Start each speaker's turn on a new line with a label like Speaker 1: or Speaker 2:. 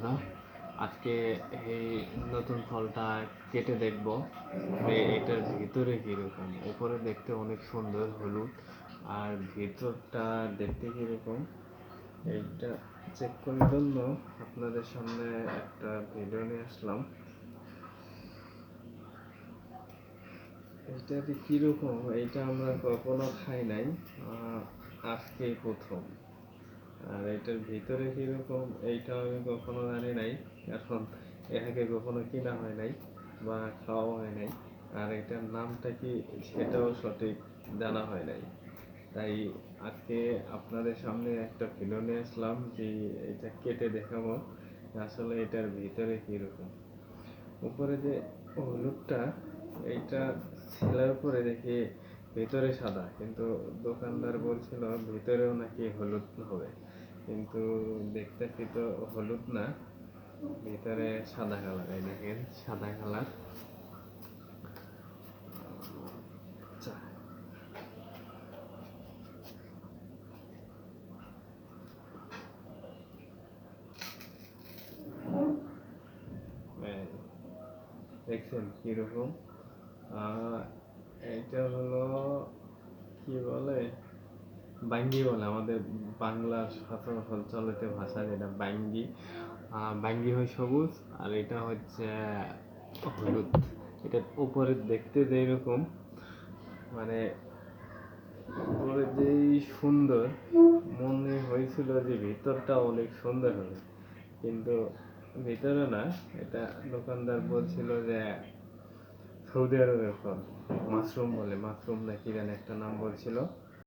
Speaker 1: বন্ধুরা আজকে এই নতুন ফলটা কেটে দেখব। এটার ভিতরে কীরকম? উপরে দেখতে অনেক সুন্দর হলুদ আর ভিতরটা দেখতে কীরকম? এইটা চেক করার জন্য আপনাদের সামনে একটা ভিডিও নিয়ে আসলাম। এটা কীরকম? এইটা আমরা কখনো খাই নাই আহ, আজকেই প্রথম। আর এটার ভিতরে কীরকম, এইটা আমি কখনো জানি নাই এখন আগে কখনো কিনা হয় নাই বা খাওয়া হয় নাই। আর এটার নামটা কি সেটাও সঠিক জানা হয় নাই। তাই আজকে আপনাদের সামনে একটা ভিডিও নিয়ে আসলাম যে এটা কেটে দেখাবো, আসলে এটার ভিতরে কীরকম। উপরে যে হলুদটা, এইটা ছেলার উপরে দেখি ভিতরে সাদা কিন্তু দোকানদার বলছিল ভিতরেও নাকি হলুদ হবে। কিন্তু দেখতেছি তো হলুদ না ভিতরে সাদা কালার এই দেখেন সাদা কালার। আচ্ছা। এই, দেখছেন কীরকম? এটা হলো বাঙ্গি বলে আমাদের বাংলার সচরাচর চলিত ভাষা যেটা আহ, বাঙ্গি হয় সবুজ আর এটা হচ্ছে হলুদ। এটার উপরে দেখতে যেরকম মানে উপরে যেই সুন্দর মনে হয়েছিল যে ভিতরটা অনেক সুন্দর হবে। কিন্তু ভিতরে না এটা দোকানদার বলছিল যে সৌদি আরবের ফল মাশরুম বলে মাশরুম না কি জানি একটা নাম বলছিল।